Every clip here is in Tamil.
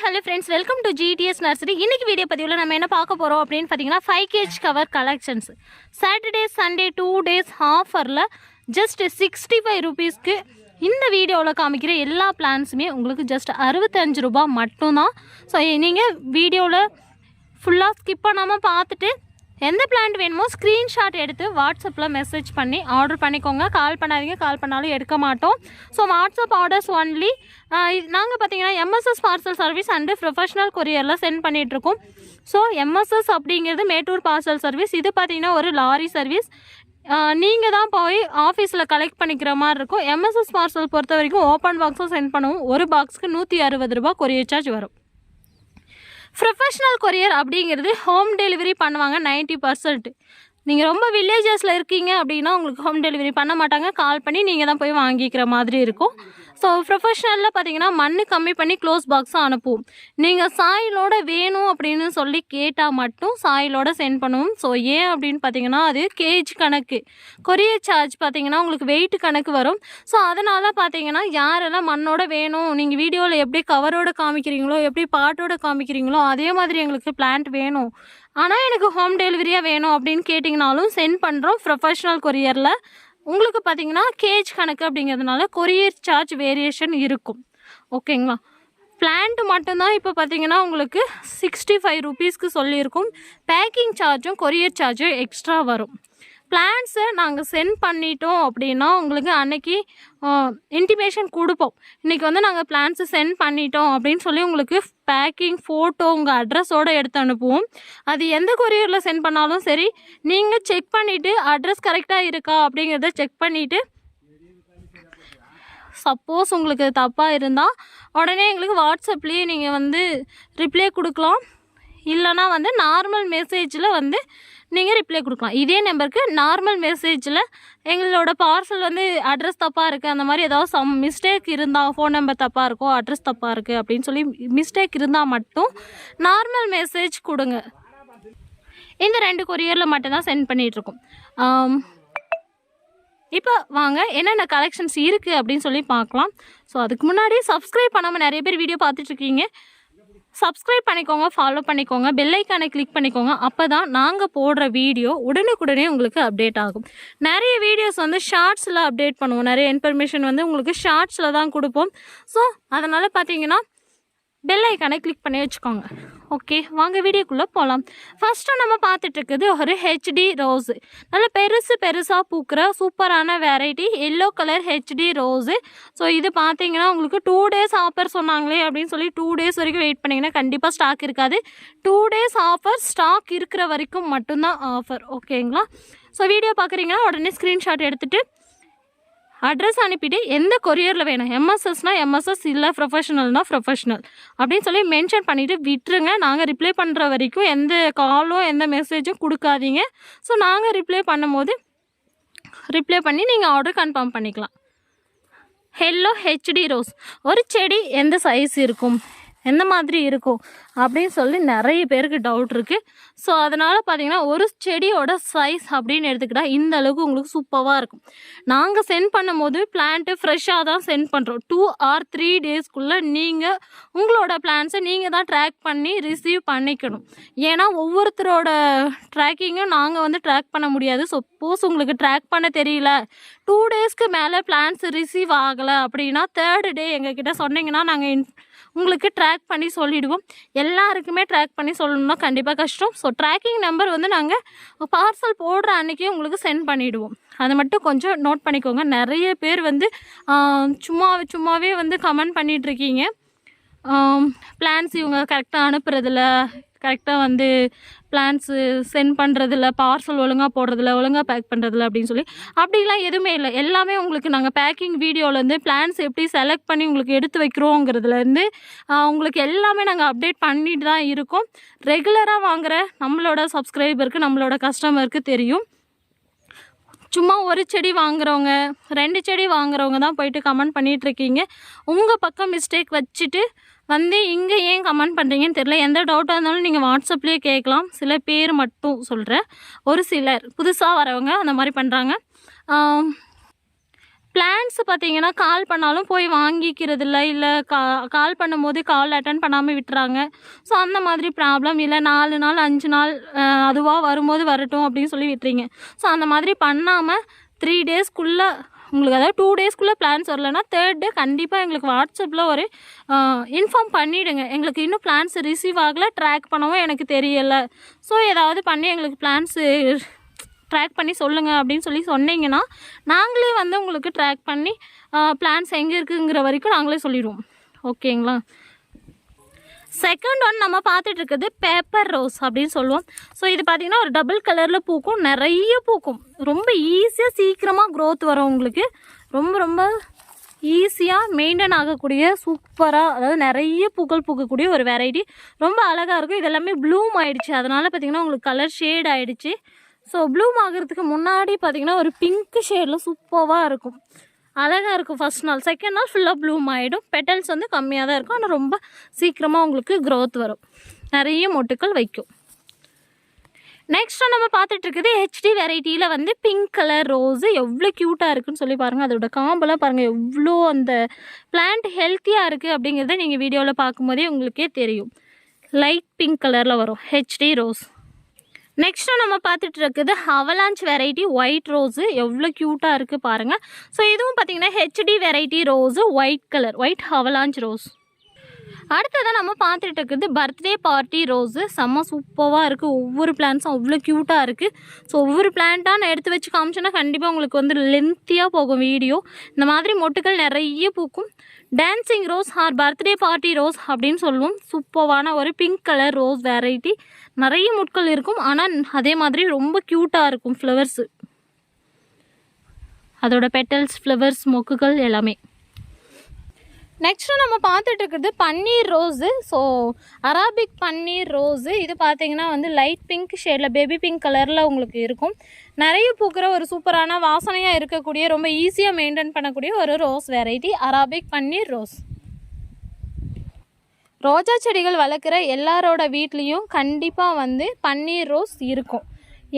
Hello friends welcome to GDS nursery இன்னைக்கு வீடியோ பதிவில் நம்ம என்ன பார்க்க போகிறோம் அப்படின்னு பார்த்தீங்கன்னா five KG cover collections Saturday Sunday two days ஆஃபரில் ஜஸ்ட் சிக்ஸ்டி ஃபைவ் ருபீஸ்க்கு இந்த வீடியோவில் காமிக்கிற எல்லா பிளான்ஸுமே உங்களுக்கு ஜஸ்ட் அறுபத்தஞ்சு ரூபா மட்டும்தான். ஸோ நீங்கள் வீடியோவில் ஃபுல்லாக ஸ்கிப் பண்ணாமல் பார்த்துட்டு எந்த பிளான்ட் வேணுமோ ஸ்க்ரீன்ஷாட் எடுத்து வாட்ஸ்அப்பில் மெசேஜ் பண்ணி ஆர்டர் பண்ணிக்கோங்க. கால் பண்ணாதீங்க கால் பண்ணாலும் எடுக்க மாட்டோம். ஸோ வாட்ஸ்அப் ஆர்டர்ஸ் ஒன்லி நாங்கள் பார்த்தீங்கன்னா MSS parcel service and professional கொரியரில் send பண்ணிகிட்ருக்கோம் ஸோ எம்எஸ்எஸ் அப்படிங்கிறது மேட்டூர் பார்சல் சர்வீஸ் இது பார்த்தீங்கன்னா ஒரு லாரி சர்வீஸ் நீங்கள் தான் போய் ஆஃபீஸில் கலெக்ட் பண்ணிக்கிற மாதிரி இருக்கும். எம்எஸ்எஸ் பார்சல் பொறுத்த வரைக்கும் ஓப்பன் பாக்ஸும் சென்ட் பண்ணுவோம். ஒரு பாக்ஸுக்கு நூற்றி அறுபது ரூபா கொரியர் சார்ஜ் வரும். ப்ரொஃபஷ்னல் கொரியர் அப்படிங்கிறது ஹோம் டெலிவரி பண்ணுவாங்க 90% பர்சன்ட் நீங்கள் ரொம்ப வில்லேஜஸில் இருக்கீங்க அப்படின்னா உங்களுக்கு ஹோம் டெலிவரி பண்ண மாட்டாங்க. கால் பண்ணி நீங்கள் தான் போய் வாங்கிக்கிற மாதிரி இருக்கும். ஸோ ப்ரொஃபஷ்னலில் பார்த்தீங்கன்னா மண் கம்மி பண்ணி க்ளோஸ் பாக்ஸாக அனுப்புவோம். நீங்கள் சாயிலோட வேணும் அப்படின்னு சொல்லி கேட்டால் மட்டும் சாயிலோட சென்ட் பண்ணுவோம். ஸோ ஏன் அப்படின்னு பார்த்தீங்கன்னா அது கேஜ் கணக்கு. கொரியர் சார்ஜ் பார்த்தீங்கன்னா உங்களுக்கு வெயிட் கணக்கு வரும். ஸோ அதனால் பார்த்தீங்கன்னா யாரெல்லாம் மண்ணோட வேணும் நீங்கள் வீடியோவில் எப்படி கவரோட காமிக்கிறீங்களோ எப்படி பாட்டோட காமிக்கிறீங்களோ அதே மாதிரி எங்களுக்கு பிளான்ட் வேணும். ஆனால் எனக்கு ஹோம் டெலிவரியாக வேணும் அப்படின்னு கேட்டிங்கனாலும் சென்ட் பண்ணுறோம் ப்ரொஃபஷ்னல் கொரியரில் உங்களுக்கு பார்த்தீங்கன்னா கேஜ் கணக்கு அப்படிங்கிறதுனால கொரியர் சார்ஜ் வேரியேஷன் இருக்கும். ஓகேங்களா பிளான்ட் மட்டும்தான் இப்போ பார்த்தீங்கன்னா உங்களுக்கு சிக்ஸ்டி ஃபைவ் ருபீஸ்க்கு சொல்லியிருக்கும். பேக்கிங் சார்ஜும் கொரியர் சார்ஜும் எக்ஸ்ட்ரா வரும். பிளான்ஸை நாங்கள் சென்ட் பண்ணிட்டோம் அப்படின்னா உங்களுக்கு அன்னைக்கு இன்டிமேஷன் கொடுப்போம். இன்றைக்கி வந்து நாங்கள் பிளான்ஸை சென்ட் பண்ணிட்டோம் அப்படின்னு சொல்லி உங்களுக்கு பேக்கிங் ஃபோட்டோ உங்கள் அட்ரஸோடு எடுத்து அனுப்புவோம். அது எந்த கொரியரில் சென்ட் பண்ணாலும் சரி நீங்கள் செக் பண்ணிவிட்டு அட்ரஸ் கரெக்டாக இருக்கா அப்படிங்கிறத செக் பண்ணிவிட்டு சப்போஸ் உங்களுக்கு தப்பாக இருந்தால் உடனே எங்களுக்கு வாட்ஸ்அப்லேயே நீங்கள் வந்து ரிப்ளை கொடுக்கலாம். இல்லைனா வந்து நார்மல் மெசேஜில் வந்து நீங்கள் ரிப்ளை கொடுக்கலாம். இதே நம்பருக்கு நார்மல் மெசேஜில் எங்களோட பார்சல் வந்து அட்ரஸ் தப்பாக இருக்குது அந்த மாதிரி ஏதாவது சம் மிஸ்டேக் இருந்தால் ஃபோன் நம்பர் தப்பாக இருக்கோ அட்ரஸ் தப்பாக இருக்குது அப்படின்னு சொல்லி மிஸ்டேக் இருந்தால் மட்டும் நார்மல் மெசேஜ் கொடுங்க. இந்த ரெண்டு கொரியரில் மட்டும்தான் சென்ட் பண்ணிகிட்ருக்கோம் இப்போ வாங்க என்னென்ன கலெக்ஷன்ஸ் இருக்குது அப்படின்னு சொல்லி பார்க்கலாம். ஸோ அதுக்கு முன்னாடி சப்ஸ்கிரைப் பண்ணாமல் நிறைய பேர் வீடியோ பார்த்துட்ருக்கீங்க சப்ஸ்கிரைப் பண்ணிக்கோங்க ஃபாலோ பண்ணிக்கோங்க பெல்லைக்கானை கிளிக் பண்ணிக்கோங்க. அப்போ தான் நாங்கள் போடுற வீடியோ உடனுக்குடனே உங்களுக்கு அப்டேட் ஆகும். நிறைய வீடியோஸ் வந்து ஷார்ட்ஸில் அப்டேட் பண்ணுவோம். நிறைய இன்ஃபர்மேஷன் வந்து உங்களுக்கு ஷார்ட்ஸில் தான் கொடுப்போம். ஸோ அதனால் பார்த்தீங்கன்னா பெல் ஐக்கானை கிளிக் பண்ணி வச்சுக்கோங்க. ஓகே வாங்க வீடியோக்குள்ளே போகலாம் ஃபஸ்ட்டு நம்ம பார்த்துட்டுருக்குது ஒரு ஹெச்டி ரோஸு நல்ல பெருசு பெருசாக பூக்கிற சூப்பரான variety yellow colour HD rose so இது பார்த்தீங்கன்னா உங்களுக்கு டூ டேஸ் ஆஃபர் சொன்னாங்களே அப்படின்னு சொல்லி டூ டேஸ் வரைக்கும் வெயிட் பண்ணிங்கன்னா கண்டிப்பாக ஸ்டாக் இருக்காது. டூ டேஸ் ஆஃபர் ஸ்டாக் இருக்கிற வரைக்கும் மட்டும்தான் ஆஃபர் ஓகேங்களா ஸோ வீடியோ பார்க்குறீங்கன்னா உடனே ஸ்க்ரீன்ஷாட் எடுத்துகிட்டு அட்ரஸ் அனுப்பிட்டு எந்த கொரியரில் வேணும்? எம்எஸ்எஸ்னால் எம்எஸ்எஸ் இல்லை ப்ரொஃபஷனல்னால் ப்ரொஃபஷனல் அப்படின்னு சொல்லி மென்ஷன் பண்ணிவிட்டு விட்டுருங்க. நாங்கள் ரிப்ளை பண்ணுற வரைக்கும் எந்த காலும் எந்த மெசேஜும் கொடுக்காதீங்க. ஸோ நாங்கள் ரிப்ளை பண்ணும்போது ரிப்ளை பண்ணி நீங்கள் ஆர்டர் கன்ஃபார்ம் பண்ணிக்கலாம். ஹெல்லோ ஹெச்டி ரோஸ் ஒரு செடி எந்த சைஸ் இருக்கும்? எந்த மாதிரி இருக்கும்? அப்படின்னு சொல்லி நிறைய பேருக்கு டவுட் இருக்குது ஸோ அதனால் பார்த்தீங்கன்னா ஒரு செடியோட சைஸ் அப்படின்னு எடுத்துக்கிட்டால் இந்த அளவுக்கு உங்களுக்கு சூப்பராக இருக்கும். நாங்கள் சென்ட் பண்ணும்போது பிளான்ட்டு ஃப்ரெஷ்ஷாக தான் சென்ட் பண்ணுறோம் டூ ஆர் த்ரீ டேஸ்க்குள்ளே நீங்கள் உங்களோட பிளான்ஸை நீங்கள் தான் ட்ராக் பண்ணி ரிசீவ் பண்ணிக்கணும். ஏன்னா ஒவ்வொருத்தரோட ட்ராக்கிங்கும் நாங்கள் வந்து ட்ராக் பண்ண முடியாது. சப்போஸ் உங்களுக்கு ட்ராக் பண்ண தெரியல. டூ டேஸ்க்கு மேலே பிளான்ஸ் ரிசீவ் ஆகலை அப்படின்னா தேர்டு டே எங்ககிட்ட சொன்னீங்கன்னா நாங்கள் இன் உங்களுக்கு ட்ராக் பண்ணி சொல்லிவிடுவோம் எல்லாருக்குமே ட்ராக் பண்ணி சொல்லணும்னா கண்டிப்பாக கஷ்டம். ஸோ ட்ராக்கிங் நம்பர் வந்து நாங்கள் பார்சல் போடுற அன்றைக்கி உங்களுக்கு சென்ட் பண்ணிவிடுவோம் அதை மட்டும் கொஞ்சம் நோட் பண்ணிக்கோங்க. நிறைய பேர் வந்து சும்மா சும்மாவே வந்து கமெண்ட் பண்ணிகிட்ருக்கீங்க பிளான்ஸ் இவங்க கரெக்டாக அனுப்புறதில்ல. கரெக்டாக வந்து பிளான்ஸு சென்ட் பண்ணுறதில்ல பார்சல் ஒழுங்காக போடுறதில்ல ஒழுங்காக பேக் பண்ணுறதில்ல அப்படின்னு சொல்லி. அப்படிலாம் எதுவுமே இல்லை. எல்லாமே உங்களுக்கு நாங்கள் பேக்கிங் வீடியோவிலேருந்து பிளான்ஸ் எப்படி செலக்ட் பண்ணி உங்களுக்கு எடுத்து வைக்கிறோங்கிறதுலேருந்து உங்களுக்கு எல்லாமே நாங்கள் அப்டேட் பண்ணிட்டு தான் இருக்கோம். ரெகுலராக வாங்குகிற நம்மளோட சப்ஸ்கிரைபருக்கு நம்மளோட கஸ்டமருக்கு தெரியும். சும்மா ஒரு செடி வாங்குறவங்க ரெண்டு செடி வாங்குறவங்க தான் போயிட்டு கமெண்ட் பண்ணிகிட்ருக்கீங்க உங்கள் பக்கம் மிஸ்டேக் வச்சுட்டு வந்து இங்கே ஏன் கமெண்ட் பண்ணுறீங்கன்னு தெரியல. எந்த டவுட்டாக இருந்தாலும் நீங்கள் வாட்ஸ்அப்லேயே கேட்கலாம். சில பேர் மட்டும் சொல்கிறேன் ஒரு சிலர் புதுசாக வரவங்க அந்த மாதிரி பண்ணுறாங்க பிளான்ஸ் பார்த்தீங்கன்னா கால் பண்ணாலும் போய் வாங்கிக்கிறது இல்லை இல்லை கா கால் பண்ணும்போது கால் அட்டன் பண்ணாமல் விட்டுறாங்க. ஸோ அந்த மாதிரி ப்ராப்ளம் இல்லை. நாலு நாள் அஞ்சு நாள் அதுவாக வரும்போது வரட்டும் அப்படின்னு சொல்லி விட்டுறீங்க. ஸோ அந்த மாதிரி பண்ணாமல் த்ரீ டேஸ்க்குள்ளே உங்களுக்கு அதாவது டூ டேஸ்க்குள்ளே பிளான்ஸ் வரலன்னா தேர்ட் டே கண்டிப்பாக எங்களுக்கு வாட்ஸ்அப்பில் ஒரு இன்ஃபார்ம் பண்ணிவிடுங்க எங்களுக்கு இன்னும் பிளான்ஸ் ரிசீவ் ஆகலை ட்ராக் பண்ணவும் எனக்கு தெரியலை. ஸோ ஏதாவது பண்ணி எங்களுக்கு பிளான்ஸு ட்ராக் பண்ணி சொல்லுங்கள் அப்படின்னு சொல்லி சொன்னீங்கன்னா நாங்களே வந்து உங்களுக்கு ட்ராக் பண்ணி பிளான்ஸ் எங்கே இருக்குங்கிற வரைக்கும் நாங்களே சொல்லிடுவோம். ஓகேங்களா செகண்ட் ஒன் நம்ம பார்த்துட்டு இருக்குது பேப்பர் ரோஸ் அப்படின்னு சொல்லுவோம். ஸோ இது பார்த்தீங்கன்னா ஒரு டபுள் கலரில் பூக்கும். நிறைய பூக்கும். ரொம்ப ஈஸியாக சீக்கிரமாக க்ரோத் வரும் உங்களுக்கு. ரொம்ப ரொம்ப ஈஸியாக மெயின்டைன் ஆகக்கூடிய சூப்பராக அதாவது நிறைய பூக்கள் பூக்கக்கூடிய ஒரு வெரைட்டி ரொம்ப அழகாக இருக்கும். இது எல்லாமே ப்ளூம் ஆகிடுச்சு அதனால் பார்த்தீங்கன்னா உங்களுக்கு கலர் ஷேட் ஆகிடுச்சு ஸோ ப்ளூம் ஆகிறதுக்கு முன்னாடி பார்த்திங்கன்னா ஒரு பிங்க் ஷேடில் சூப்பராக இருக்கும். அழகாக இருக்கும் ஃபஸ்ட் நாள். செகண்ட் நாள் ஃபுல்லாக ப்ளூம் ஆகிடும் பெட்டல்ஸ் வந்து கம்மியாக தான் இருக்கும். ஆனால் ரொம்ப சீக்கிரமாக உங்களுக்கு க்ரோத் வரும். நிறைய மொட்டுக்கள் வைக்கும். நெக்ஸ்ட்டு நம்ம பார்த்துட்ருக்குது ஹெச்டி வெரைட்டியில் வந்து பிங்க் கலர் ரோஸு எவ்வளோ க்யூட்டாக இருக்குன்னு சொல்லி பாருங்கள் அதோட காம்பெல்லாம் பாருங்கள் எவ்வளோ அந்த பிளான்ட் ஹெல்த்தியாக இருக்குது அப்படிங்கிறத நீங்கள் வீடியோவில் பார்க்கும்போதே உங்களுக்கே தெரியும். லைட் பிங்க் கலரில் வரும் ஹெச்டி ரோஸ் நெக்ஸ்ட்டு நம்ம பார்த்துட்டு இருக்குது அவலாஞ்ச் வெரைட்டி ஒயிட் ரோஸு எவ்வளோ க்யூட்டாக இருக்குது பாருங்கள் ஸோ இதுவும் பார்த்தீங்கன்னா HD variety rose white colour white avalanche rose அடுத்ததாக நம்ம பார்த்துட்டு இருக்குது பர்த்டே பார்ட்டி ரோஸு செம்ம சூப்பராக இருக்குது ஒவ்வொரு பிளான்ஸும் அவ்வளோ க்யூட்டாக இருக்குது ஸோ ஒவ்வொரு பிளான்ட்டாக நான் எடுத்து வச்சு காமிச்சேன்னா கண்டிப்பாக உங்களுக்கு வந்து லென்த்தியாக போகும் வீடியோ. இந்த மாதிரி மொட்டுக்கள் நிறைய பூக்கும். Dancing rose or birthday party rose அப்படின்னு சொல்லுவோம் சூப்பர்வான ஒரு பிங்க் கலர் ரோஸ் வெரைட்டி நிறைய முட்கள் இருக்கும். ஆனால் அதே மாதிரி ரொம்ப க்யூட்டாக இருக்கும் ஃப்ளவர்ஸு அதோட பெட்டல்ஸ் ஃப்ளவர்ஸ் மொக்குகள் எல்லாமே. நெக்ஸ்ட்டு நம்ம பார்த்துட்டு இருக்கிறது பன்னீர் ரோஸு. ஸோ அராபிக் பன்னீர் ரோஸு. இது பார்த்தீங்கன்னா வந்து லைட் பிங்க் ஷேடில் பேபி பிங்க் கலரில் உங்களுக்கு இருக்கும். நிறைய பூக்கிற ஒரு சூப்பரான வாசனையாக இருக்கக்கூடிய ரொம்ப ஈஸியாக மெயின்டைன் பண்ணக்கூடிய ஒரு ரோஸ் வெரைட்டி அராபிக் பன்னீர் ரோஸ். ரோஜா செடிகள் வளர்க்குற எல்லாரோட வீட்லேயும் கண்டிப்பாக வந்து பன்னீர் ரோஸ் இருக்கும்.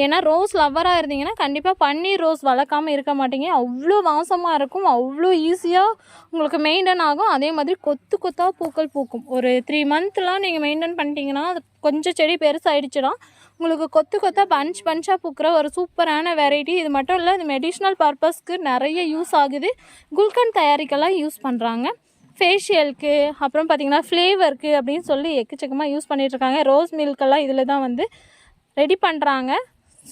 ஏன்னா ரோஸ் லவ்வராக இருந்தீங்கன்னா கண்டிப்பாக பன்னீர் ரோஸ் வளர்க்காம இருக்க மாட்டீங்க. அவ்வளோ வாசமாக இருக்கும் அவ்வளோ ஈஸியாக உங்களுக்கு மெயின்டைன் ஆகும். அதே மாதிரி கொத்து கொத்தாக பூக்கள் பூக்கும். ஒரு த்ரீ மந்த்லாம் நீங்கள் மெயின்டைன் பண்ணிட்டீங்கன்னா அது கொஞ்சம் செடி பெருசாகிடுச்சுன்னா உங்களுக்கு கொத்து கொத்தாக பஞ்ச் பஞ்சாக பூக்கிற ஒரு சூப்பரான வெரைட்டி இது மட்டும் இல்லை இது மெடிஷ்னல் பர்பஸ்க்கு நிறைய யூஸ் ஆகுது. குல்கன் தயாரிக்கெல்லாம் யூஸ் பண்ணுறாங்க ஃபேஷியலுக்கு அப்புறம் பார்த்திங்கன்னா ஃப்ளேவருக்கு அப்படின்னு சொல்லி எக்கச்சக்கமாக யூஸ் பண்ணிகிட்ருக்காங்க ரோஸ் மில்கெல்லாம் இதில் தான் வந்து ரெடி பண்ணுறாங்க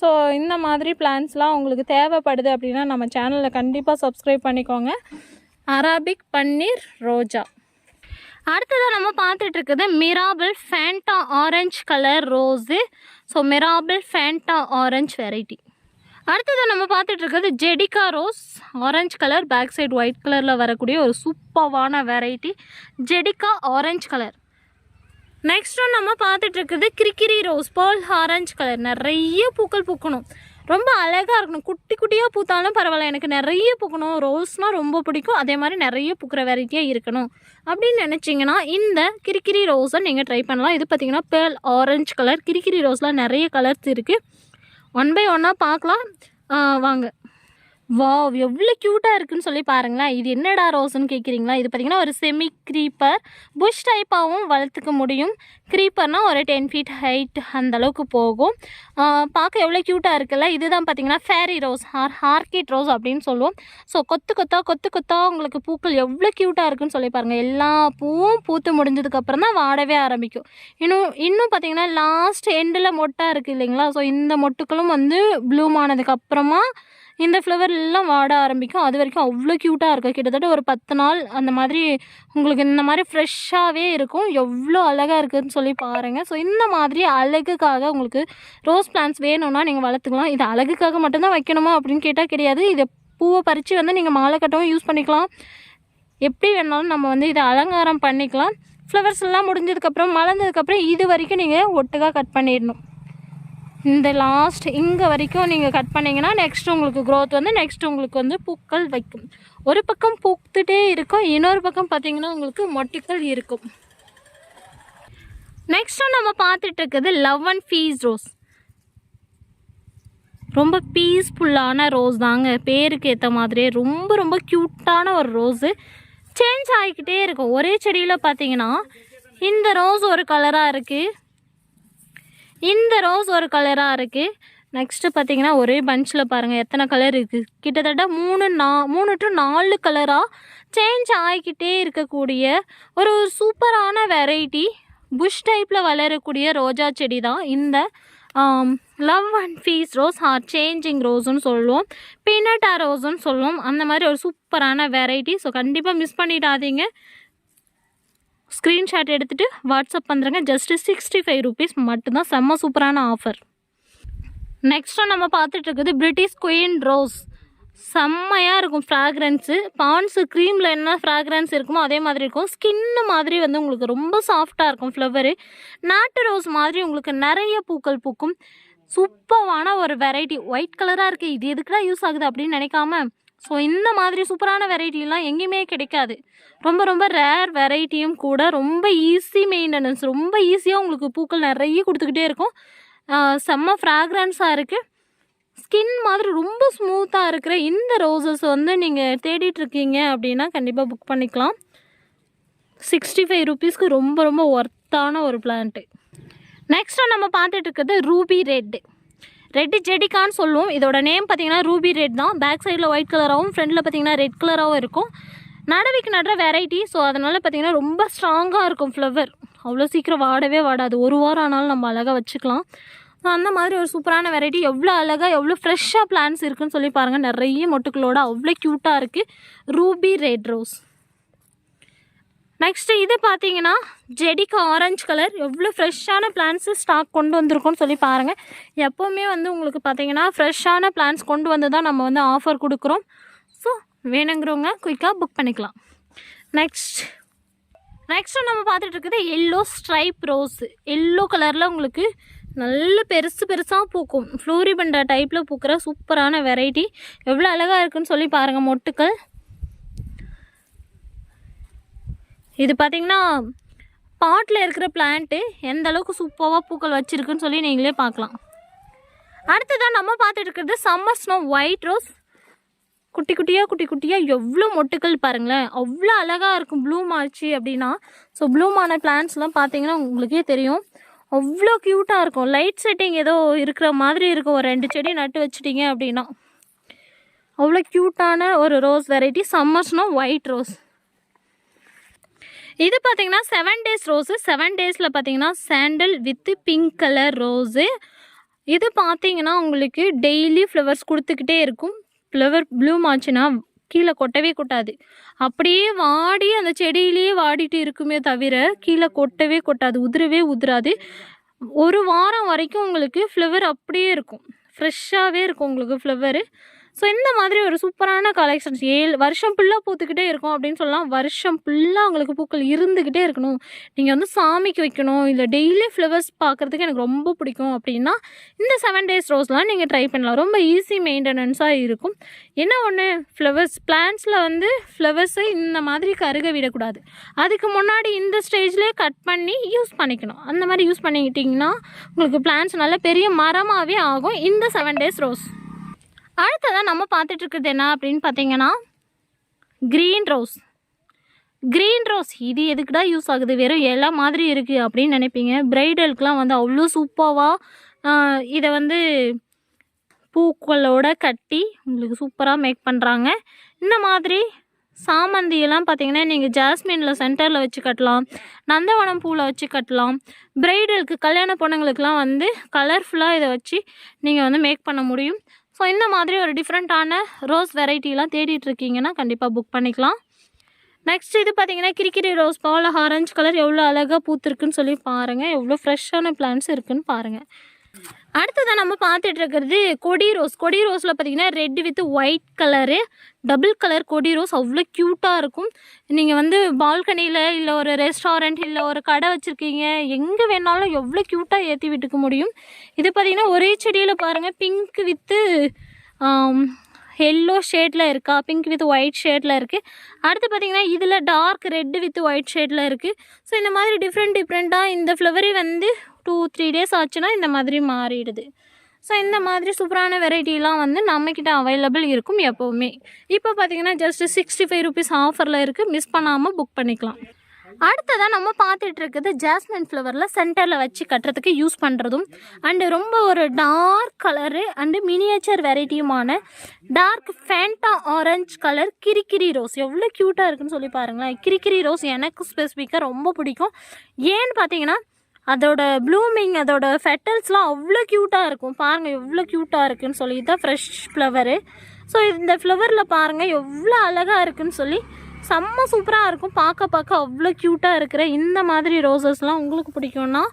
ஸோ இந்த மாதிரி பிளான்ஸ்லாம் உங்களுக்கு தேவைப்படுது அப்படின்னா நம்ம சேனலில் கண்டிப்பாக சப்ஸ்கிரைப் பண்ணிக்கோங்க. அராபிக் பன்னீர் ரோஜா அடுத்ததாக நம்ம பார்த்துட்டு இருக்குது மிராபிள் Fanta orange colour rose so மிராபிள் Fanta orange variety அடுத்ததாக நம்ம பார்த்துட்டு இருக்கிறது ஜெடிகா rose orange colour back side white கலரில் வரக்கூடிய ஒரு சூப்பர்வான வெரைட்டி ஜெடிகா ஆரஞ்சு கலர் நெக்ஸ்ட் ஒன் நம்ம பார்த்துட்டு இருக்குது கிரிக்கிரி ரோஸ் பேர்ல் ஆரஞ்சு கலர் நிறைய பூக்கள் பூக்கணும். ரொம்ப அழகாக இருக்கணும். குட்டி குட்டியாக பூத்தாலும் பரவாயில்ல. எனக்கு நிறைய பூக்கணும். ரோஸ்னால் ரொம்ப பிடிக்கும். அதே மாதிரி நிறைய பூக்கிற வெரைட்டியாக இருக்கணும். அப்படின்னு நினச்சிங்கன்னா இந்த கிரிக்கிரி ரோஸை நீங்கள் ட்ரை பண்ணலாம். இது பார்த்தீங்கன்னா பேர்ல் ஆரஞ்சு கலர் கிரிக்கிரி ரோஸ்லாம் நிறைய கலர்ஸ் இருக்குது ஒன் பை ஒன்னாக பார்க்கலாம். வாங்க. வாவ் எவ்வளோ க்யூட்டாக இருக்குன்னு சொல்லி பாருங்களேன். இது என்னடா ரோஸ்ன்னு கேட்குறீங்களா இது பார்த்தீங்கன்னா ஒரு செமி க்ரீப்பர் புஷ் டைப்பாகவும் வளர்த்துக்க முடியும். க்ரீப்பர்னால் ஒரு டென் ஃபீட் ஹைட் அந்த அளவுக்கு போகும். பார்க்க எவ்வளோ க்யூட்டாக இருக்குல்ல? இதுதான் பார்த்தீங்கன்னா fairy rose hour orchid rose அப்படின்னு சொல்லுவோம். ஸோ கொத்து கொத்தா கொத்து கொத்தா உங்களுக்கு பூக்கள் எவ்வளோ க்யூட்டாக இருக்குன்னு சொல்லி பாருங்கள் எல்லா பூவும் பூத்து முடிஞ்சதுக்கப்புறம் தான் வாடவே ஆரம்பிக்கும். இன்னும் இன்னும் பார்த்தீங்கன்னா லாஸ்ட் எண்டில் மொட்டாக இருக்குது இல்லைங்களா? ஸோ இந்த மொட்டுக்களும் வந்து ப்ளூம் ஆனதுக்கப்புறமா இந்த ஃப்ளவர் எல்லாம் வாட ஆரம்பிக்கும். அது வரைக்கும் அவ்வளோ க்யூட்டாக இருக்கும். கிட்டத்தட்ட ஒரு பத்து நாள் அந்த மாதிரி உங்களுக்கு இந்த மாதிரி ஃப்ரெஷ்ஷாகவே இருக்கும். எவ்வளோ அழகாக இருக்குதுன்னு சொல்லி பாருங்கள் ஸோ இந்த மாதிரி அழகுக்காக உங்களுக்கு ரோஸ் பிளான்ஸ் வேணும்னா நீங்கள் வளர்த்துக்கலாம். இது அழகுக்காக மட்டும்தான் வைக்கணுமா அப்படின்னு கேட்டால் கிடையாது. இதை பூவை பறித்து வந்து நீங்கள் மாலை கட்டவும் யூஸ் பண்ணிக்கலாம். எப்படி வேணாலும் நம்ம வந்து இதை அலங்காரம் பண்ணிக்கலாம். ஃப்ளவர்ஸ் எல்லாம் முடிஞ்சதுக்கப்புறம் மலர்ந்ததுக்கப்புறம் இது வரைக்கும் நீங்கள் ஒட்டுக்காக கட் பண்ணிடணும். இந்த லாஸ்ட் இங்கே வரைக்கும் நீங்கள் கட் பண்ணிங்கன்னா நெக்ஸ்ட் உங்களுக்கு க்ரோத் வந்து நெக்ஸ்ட் உங்களுக்கு வந்து பூக்கள் வைக்கும். ஒரு பக்கம் பூத்துட்டே இருக்கும் இன்னொரு பக்கம் பார்த்தீங்கன்னா உங்களுக்கு மொட்டிக்கள் இருக்கும். நெக்ஸ்ட்டு நம்ம பார்த்துட்டு இருக்குது லவ் அண்ட் ஃபீஸ் ரோஸ் ரொம்ப பீஸ்ஃபுல்லான ரோஸ் தாங்க. பேருக்கு ஏற்ற மாதிரியே ரொம்ப ரொம்ப க்யூட்டான ஒரு ரோஸு சேஞ்ச் ஆகிக்கிட்டே இருக்கும். ஒரே செடியில் பார்த்தீங்கன்னா இந்த ரோஸ் ஒரு கலராக இருக்குது இந்த ரோஸ் ஒரு கலராக இருக்குது நெக்ஸ்ட்டு பார்த்தீங்கன்னா ஒரே பஞ்சில் பாருங்கள் எத்தனை கலர் இருக்குது கிட்டத்தட்ட மூணு நா மூணு டு நாலு கலராக சேஞ்ச் ஆகிக்கிட்டே இருக்கக்கூடிய ஒரு சூப்பரான வெரைட்டி புஷ் டைப்பில் வளரக்கூடிய ரோஜா செடி தான் இந்த love and peace rose or changing ரோஸ்னு சொல்லுவோம். பீனட்டா ரோஸ்னு சொல்லுவோம். அந்த மாதிரி ஒரு சூப்பரான வெரைட்டி ஸோ கண்டிப்பாக மிஸ் பண்ணிடாதீங்க. ஸ்க்ரீன்ஷாட் எடுத்துகிட்டு வாட்ஸ்அப் பண்ணுறேங்க ஜஸ்ட்டு சிக்ஸ்டி ஃபைவ் ருபீஸ் மட்டும்தான். செம்ம சூப்பரான ஆஃபர் நெக்ஸ்ட்டு நம்ம பார்த்துட்டு இருக்குது. பிரிட்டிஷ் குயின் ரோஸ் செம்மையாக இருக்கும் ஃப்ராக்ரன்ஸு பான்ஸு க்ரீமில் என்ன ஃப்ராக்ரன்ஸ் இருக்குமோ அதே மாதிரி இருக்கும். ஸ்கின்னு மாதிரி வந்து உங்களுக்கு ரொம்ப சாஃப்டாக இருக்கும் ஃப்ளவரு நாட்டு ரோஸ் மாதிரி உங்களுக்கு நிறைய பூக்கள் பூக்கும். சூப்பரான ஒரு வெரைட்டி ஒயிட் கலராக இருக்குது இது எதுக்குடா யூஸ் ஆகுது அப்படின்னு நினைக்காம ஸோ இந்த மாதிரி சூப்பரான வெரைட்டிலாம் எங்கேயுமே கிடைக்காது. ரொம்ப ரொம்ப ரேர் வெரைட்டியும் கூட ரொம்ப ஈஸி மெயின்டெனன்ஸ் ரொம்ப ஈஸியாக உங்களுக்கு பூக்கள் நிறைய கொடுத்துக்கிட்டே இருக்கும். செம்ம ஃப்ராக்ரன்ஸாக இருக்குது ஸ்கின் மாதிரி ரொம்ப ஸ்மூத்தாக இருக்கிற இந்த ரோசஸ் வந்து நீங்கள் தேடிட்டுருக்கீங்க அப்படின்னா கண்டிப்பாக புக் பண்ணிக்கலாம். சிக்ஸ்டி ஃபைவ் ருபீஸ்க்கு ரொம்ப ரொம்ப ஒர்த்தான ஒரு பிளான்ட்டு நெக்ஸ்ட்டு நம்ம பார்த்துட்டு இருக்கிறது ரூபி ரெட்டு ரெட்டு ஜெடிகான்னு சொல்லுவோம் இதோட நேம் பார்த்தீங்கன்னா ரூபி ரெட் தான். பேக் சைடில் ஒயிட் கலராகவும் ஃப்ரண்டில் பார்த்தீங்கன்னா ரெட் கலராகவும் இருக்கும். நடவிக்கு நடுற வெரைட்டி ஸோ அதனால் பார்த்தீங்கன்னா ரொம்ப ஸ்ட்ராங்காக இருக்கும் ஃப்ளவர் அவ்வளோ சீக்கிரம் வாடவே வாடாது. ஒரு வாரம் ஆனாலும் நம்ம அழகாக வச்சுக்கலாம். ஸோ அந்த மாதிரி ஒரு சூப்பரான வெரைட்டி எவ்வளோ அழகாக எவ்வளோ ஃப்ரெஷ்ஷாக பிளான்ஸ் இருக்குன்னு சொல்லி பாருங்கள் நிறைய மொட்டுக்களோட அவ்வளோ க்யூட்டாக இருக்குது ரூபி ரெட் ரோஸ் நெக்ஸ்ட்டு இது பார்த்தீங்கன்னா ஜெடிக்கு ஆரஞ்சு கலர் எவ்வளோ ஃப்ரெஷ்ஷான பிளான்ஸு ஸ்டாக் கொண்டு வந்திருக்கோன்னு சொல்லி பாருங்கள் எப்போவுமே வந்து உங்களுக்கு பார்த்தீங்கன்னா ஃப்ரெஷ்ஷான பிளான்ஸ் கொண்டு வந்து தான் நம்ம வந்து ஆஃபர் கொடுக்குறோம். ஸோ வேணுங்கிறவங்க குயிக்காக புக் பண்ணிக்கலாம். நெக்ஸ்ட் நெக்ஸ்ட்டு நம்ம பார்த்துட்டு இருக்குது எல்லோ ஸ்ட்ரைப் ரோஸ் எல்லோ கலரில் உங்களுக்கு நல்ல பெருசு பெருசாக பூக்கும். ஃப்ளோரிபண்டா டைப்பில் பூக்கிற சூப்பரான வெரைட்டி எவ்வளோ அழகாக இருக்குன்னு சொல்லி பாருங்கள் மொட்டுக்கள். இது பார்த்தீங்கன்னா பாட்டில் இருக்கிற பிளான்ட்டு எந்த அளவுக்கு சூப்பராக பூக்கள் வச்சுருக்குன்னு சொல்லி நீங்களே பார்க்கலாம். அடுத்ததான் நம்ம பார்த்துட்டு இருக்கிறது சம்மர் ஸ்னோ ஒயிட் ரோஸ் குட்டி குட்டியாக குட்டி குட்டியாக எவ்வளோ மொட்டுக்கள் பாருங்களேன். அவ்வளோ அழகாக இருக்கும். ப்ளூம் ஆச்சு அப்படின்னா ஸோ ப்ளூம் ஆன பிளான்ஸ்லாம் பார்த்தீங்கன்னா உங்களுக்கே தெரியும். அவ்வளோ க்யூட்டாக இருக்கும். லைட் செட்டிங் ஏதோ இருக்கிற மாதிரி இருக்கும். ஒரு ரெண்டு செடி நட்டு வச்சிட்டிங்க அப்படின்னா. அவ்வளோ க்யூட்டான ஒரு ரோஸ் வெரைட்டி சம்மர்ஸ்னால் ஒயிட் ரோஸ் இது பார்த்தீங்கன்னா செவன் டேஸ் ரோஸு செவன் டேஸில் பார்த்தீங்கன்னா sandal with pink colour rose இது பார்த்தீங்கன்னா உங்களுக்கு டெய்லி ஃப்ளவர்ஸ் கொடுத்துக்கிட்டே இருக்கும். ஃப்ளவர் ப்ளூம் ஆச்சுன்னா கீழே கொட்டவே கொட்டாது. அப்படியே வாடி அந்த செடியிலேயே வாடிட்டு இருக்குமே தவிர கீழே கொட்டவே கொட்டாது. உதிரவே உதிராது. ஒரு வாரம் வரைக்கும் உங்களுக்கு ஃப்ளவர் அப்படியே இருக்கும். ஃப்ரெஷ்ஷாகவே இருக்கும் உங்களுக்கு ஃப்ளவரு ஸோ இந்த மாதிரி ஒரு சூப்பரான கலெக்ஷன்ஸ் ஏழு வருஷம் ஃபுல்லாக பூத்துக்கிட்டே இருக்கும் அப்படின்னு சொல்லலாம். வருஷம் ஃபுல்லாக உங்களுக்கு பூக்கள் இருந்துக்கிட்டே இருக்கணும். நீங்கள் வந்து சாமிக்கு வைக்கணும் இல்லை டெய்லி ஃப்ளவர்ஸ் பார்க்குறதுக்கு எனக்கு ரொம்ப பிடிக்கும் அப்படின்னா இந்த செவன் டேஸ் ரோஸ்லாம் நீங்கள் ட்ரை பண்ணலாம். ரொம்ப ஈஸி மெயின்டெனன்ஸாக இருக்கும். என்ன ஒன்று ஃப்ளவர்ஸ் பிளான்ஸில் வந்து ஃப்ளவர்ஸை இந்த மாதிரி கருக விடக்கூடாது. அதுக்கு முன்னாடி இந்த ஸ்டேஜ்லேயே கட் பண்ணி யூஸ் பண்ணிக்கணும். அந்த மாதிரி யூஸ் பண்ணிக்கிட்டிங்கன்னா உங்களுக்கு பிளான்ஸ் நல்ல பெரிய மரமாகவே ஆகும் இந்த செவன் டேஸ் ரோஸ் அடுத்ததான் நம்ம பார்த்துட்டு இருக்கிறது என்ன அப்படின்னு பார்த்தீங்கன்னா க்ரீன் ரோஸ் க்ரீன் ரோஸ் இது எதுக்குடா யூஸ் ஆகுது? வெறும் எல்லா மாதிரி இருக்குது அப்படின்னு நினைப்பீங்க. ப்ரைடலுக்குலாம் வந்து அவ்வளோ சூப்பராக இதை வந்து பூக்களோட கட்டி உங்களுக்கு சூப்பராக மேக் பண்ணுறாங்க இந்த மாதிரி சாமந்தியெல்லாம் பார்த்தீங்கன்னா நீங்கள் ஜாஸ்மினில் சென்டரில் வச்சு கட்டலாம். நந்தவனம் பூவில் வச்சு கட்டலாம். ப்ரைடலுக்கு கல்யாண பொண்ணுங்களுக்குலாம் வந்து கலர்ஃபுல்லாக இதை வச்சு நீங்கள் வந்து மேக் பண்ண முடியும். ஸோ இந்த மாதிரி ஒரு டிஃப்ரெண்ட்டான ரோஸ் வெரைட்டிலாம் தேடிட்டு இருக்கீங்கன்னா கண்டிப்பாக புக் பண்ணிக்கலாம். நெக்ஸ்ட் இது பார்த்தீங்கன்னா கிரிக்கிரி ரோஸ் பால் ஆரஞ்சு கலர் எவ்வளோ அழகாக பூத்துருக்குன்னு சொல்லி பாருங்கள் எவ்வளோ ஃப்ரெஷ்ஷான பிளான்ஸ் இருக்குன்னு பாருங்கள் அடுத்ததான் நம்ம பார்த்துட்டு இருக்கிறது கொடி ரோஸ். கொடி ரோஸில் பார்த்தீங்கன்னா red with white colour. Double colour கொடி ரோஸ். அவ்வளோ க்யூட்டாக இருக்கும். நீங்கள் வந்து பால்கனியில் இல்லை ஒரு ரெஸ்டாரண்ட் இல்லை ஒரு கடை வச்சுருக்கீங்க. எங்கே வேணாலும் எவ்வளோ க்யூட்டாக ஏற்றி விட்டுக்க முடியும். இது பார்த்தீங்கன்னா ஒரே செடியில் பாருங்கள் பிங்க் வித்து எல்லோ ஷேடில் இருக்கா? பிங்க் வித் ஒயிட் ஷேடில் இருக்குது அடுத்து பார்த்தீங்கன்னா இதில் டார்க் ரெட் வித் ஒயிட் ஷேடில் இருக்குது ஸோ இந்த மாதிரி டிஃப்ரெண்ட் டிஃப்ரெண்ட்டாக இந்த ஃப்ளவரே வந்து டூ த்ரீ டேஸ் ஆச்சுன்னா இந்த மாதிரி மாறிடுது. ஸோ இந்த மாதிரி சூப்பரான வெரைட்டிலாம் வந்து நம்மக்கிட்ட அவைலபிள் இருக்கும் எப்போவுமே. இப்போ பார்த்தீங்கன்னா ஜஸ்ட்டு சிக்ஸ்டி ஃபைவ் ருபீஸ் ஆஃபரில் இருக்குது மிஸ் பண்ணாமல் புக் பண்ணிக்கலாம். அடுத்ததாக நம்ம பார்த்துட்டு இருக்குது ஜாஸ்மின் ஃப்ளவரில் சென்டரில் வச்சு கட்டுறதுக்கு யூஸ் பண்ணுறதும் அண்டு ரொம்ப ஒரு டார்க் கலரு அண்டு மினியேச்சர் வெரைட்டியுமான டார்க் ஃபேண்டா ஆரஞ்சு கலர் கிரிக்கிரி ரோஸ் எவ்வளோ க்யூட்டாக இருக்குன்னு சொல்லி பாருங்களேன். கிரிக்கிரி ரோஸ் எனக்கு ஸ்பெசிஃபிக்காக ரொம்ப பிடிக்கும். ஏன்னு பார்த்தீங்கன்னா அதோட ப்ளூமிங் அதோட ஃபெட்டல்ஸ்லாம் அவ்வளோ க்யூட்டாக இருக்கும். பாருங்கள் எவ்வளோ க்யூட்டாக இருக்குதுன்னு சொல்லி. தான் ஃப்ரெஷ் ஃப்ளவரு ஸோ இந்த ஃப்ளவரில் பாருங்கள் எவ்வளோ அழகாக இருக்குன்னு சொல்லி. செம்ம சூப்பராக இருக்கும். பார்க்க பார்க்க அவ்வளோ க்யூட்டாக இருக்கிற இந்த மாதிரி ரோசஸ்லாம் உங்களுக்கு பிடிக்கும்னா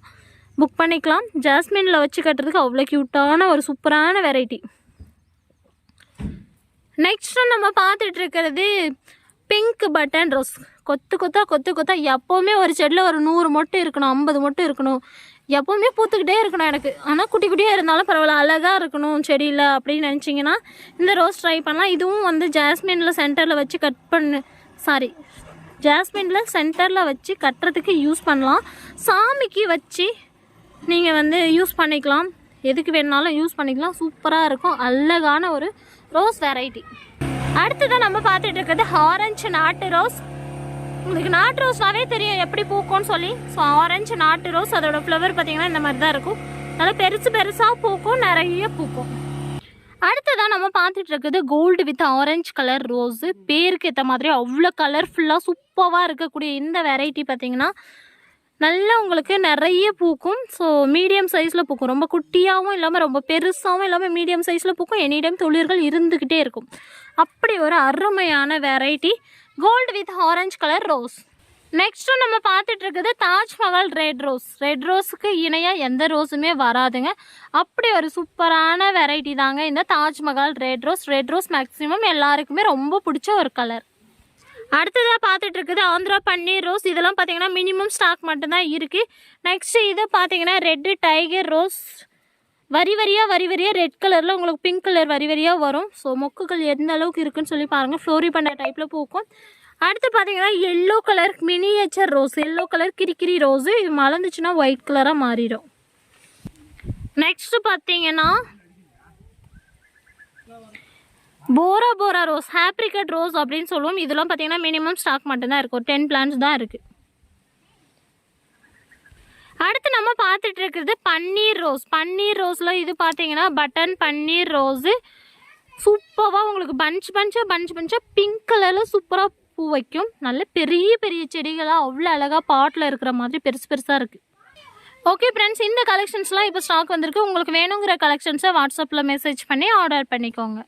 புக் பண்ணிக்கலாம். ஜாஸ்மினில் வச்சு கட்டுறதுக்கு அவ்வளோ க்யூட்டான ஒரு சூப்பரான வெரைட்டி நெக்ஸ்ட்டு நம்ம பார்த்துட்டு இருக்கிறது பிங்க் பட்டன் ரோஸ் கொத்து கொத்தா கொத்து கொத்தா எப்போவுமே ஒரு செடியில் ஒரு நூறு மொட்டு இருக்கணும் ஐம்பது மொட்டு இருக்கணும். எப்போவுமே பூத்துக்கிட்டே இருக்கணும் எனக்கு. ஆனால் குட்டி குட்டியாக இருந்தாலும் பரவாயில்ல அழகாக இருக்கணும் செடியில் அப்படின்னு நினச்சிங்கன்னா இந்த ரோஸ் ட்ரை பண்ணலாம். இதுவும் வந்து ஜாஸ்மினில் சென்டரில் வச்சு கட் பண்ணு சாரி ஜாஸ்மினில் சென்டரில் வச்சு கட்டுறதுக்கு யூஸ் பண்ணலாம். சாமிக்கு வச்சு நீங்கள் வந்து யூஸ் பண்ணிக்கலாம். எதுக்கு வேணாலும் யூஸ் பண்ணிக்கலாம். சூப்பராக இருக்கும். அழகான ஒரு ரோஸ் வெரைட்டி அடுத்ததான் நம்ம பார்த்துட்டு இருக்கிறது ஆரஞ்சு நாட்டு ரோஸ் உங்களுக்கு நாட்டு ரோஸ்னாவே தெரியும் எப்படி பூக்கும்னு சொல்லி. ஸோ ஆரஞ்சு நாட்டு ரோஸ் அதோட ஃப்ளவர் பார்த்தீங்கன்னா இந்த மாதிரி தான் இருக்கும். நல்லா பெருசு பெருசாக பூக்கும் நிறைய பூக்கும். அடுத்ததான் நம்ம பார்த்துட்டு இருக்குது gold with orange colour rose பேருக்கு ஏற்ற மாதிரி அவ்வளோ கலர்ஃபுல்லாக சூப்பராக இருக்கக்கூடிய இந்த வெரைட்டி பார்த்தீங்கன்னா நல்லா உங்களுக்கு நிறைய பூக்கும். ஸோ மீடியம் சைஸில் பூக்கும். ரொம்ப குட்டியாகவும் இல்லாமல் ரொம்ப பெருசாகவும் இல்லாமல் மீடியம் சைஸில் பூக்கும். எனி டைம் துளிர்கள் இருந்துக்கிட்டே இருக்கும். அப்படி ஒரு அருமையான variety gold with orange colour rose next நம்ம பார்த்துட்டு இருக்குது தாஜ்மஹால் ரெட் ரோஸ் ரெட் ரோஸுக்கு இணையாக எந்த ரோஸுமே வராதுங்க. அப்படி ஒரு சூப்பரான வெரைட்டி தாங்க இந்த Taj Mahal red rose red rose maximum எல்லாருக்குமே ரொம்ப பிடிச்ச ஒரு கலர் அடுத்ததாக பார்த்துட்டு இருக்குது ஆந்திரா பன்னீர் ரோஸ். இதெல்லாம் பார்த்தீங்கன்னா மினிமம் ஸ்டாக் மட்டும்தான் இருக்குது நெக்ஸ்ட் இது பார்த்தீங்கன்னா ரெட்டு டைகர் ரோஸ் வரி வரியாக வரி வரியாக ரெட் கலரில் உங்களுக்கு பிங்க் கலர் வரி வரியாக வரும். ஸோ மொக்குகள் எந்த அளவுக்கு இருக்குன்னு சொல்லி பாருங்கள் ஃப்ளோரி பண்ண டைப்பில் பூக்கும். அடுத்து பார்த்தீங்கன்னா yellow colour miniature rose yellow colour கிரிக்கிரி rose இது மலர்ந்துச்சுன்னா ஒயிட் கலராக மாறிடும். நெக்ஸ்ட்டு பார்த்தீங்கன்னா Bora Bora rose. Apricot rose அப்படின்னு சொல்லுவோம். இதெல்லாம் பார்த்தீங்கன்னா மினிமம் ஸ்டாக் மட்டும்தான் இருக்கும் டென் பிளான்ஸ் தான் இருக்குது அடுத்து நம்ம பார்த்துட்டு இருக்கிறது பன்னீர் ரோஸ். பன்னீர் ரோஸில் இது பார்த்தீங்கன்னா பட்டன் பன்னீர் ரோஸு. சூப்பராக உங்களுக்கு பஞ்ச் பஞ்சாக பஞ்ச் பஞ்சாக பிங்க் கலரில் சூப்பராக பூ வைக்கும். நல்ல பெரிய பெரிய செடிகளாக அவ்வளோ அழகாக பாட்டில் இருக்கிற மாதிரி பெருசு பெருசாக இருக்குது ஓகே ஃப்ரெண்ட்ஸ் இந்த கலெக்ஷன்ஸ்லாம் இப்போ ஸ்டாக் வந்திருக்கு. உங்களுக்கு வேணுங்கிற கலெக்ஷன்ஸை வாட்ஸ்அப்பில் மெசேஜ் பண்ணி ஆர்டர் பண்ணிக்கோங்க.